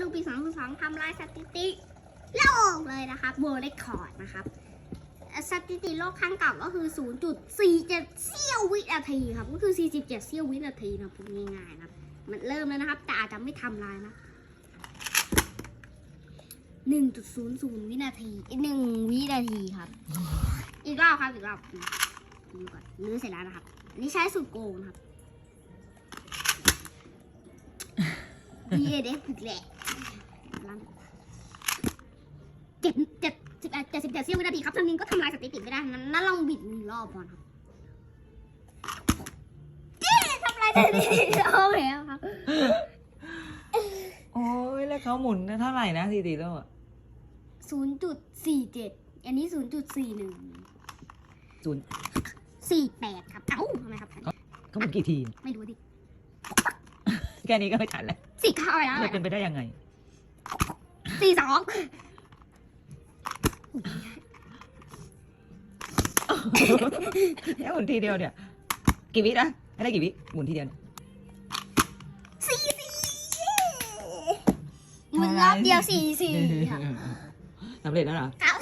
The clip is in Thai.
ลูปี2002ทำลายสถิติโลกเลยนะครับ World Record นะครับสถิติโลกครั้งเก่าก็คือ 0.47 เสี้ยววินาทีครับ ก็คือ 47 เสี้ยววินาทีนะพูดง่ายๆนะมันเริ่มแล้วนะครับ แต่อาจจะไม่ทำลายนะ 1.00 วินาทีหนึ่งวินาทีครับ อีกรอบครับ อีกรอบดูก่อนลื้อเสร็จแล้วนะครับ นี่ใช้สูตรโกงนครับ ดีเอเดฟอีกแหละเจ็ดเจ็ดสิบ แปดเจ็ดสิบเจ็ดเสี้ยววินาทีครับท่านนี้ก็ทำลายสถิติไม่ได้นั้นนั่นลองบิดหนึ่งรอบก่อนครับเจ๊ทำลายสถิติโอเคครับโอ้ยแล้วเขาหมุนเท่าไหร่นะสี่ตีโลอะศูนย์จุดสี่เจ็ดอันนี้ศูนย์จุดสี่หนึ่งศูนย์สี่แปดครับ เอ้าทำไมครับเขาหมุนกี่ทีมไม่รู้ดิแค่นี้ก็ไม่ทันแล้วสี่เก้าอะไรนะมันเป็นไปได้ยังไงสี่สอง แล้วหมุนทีเดียวเนี่ย กี่วินะไม่ได้กี่วิหมุนทีเดียวเนี่ยสี่สี่หมุนรอบเดียวสี่สี่ค่ะสำเร็จแล้วเหรอ ครับ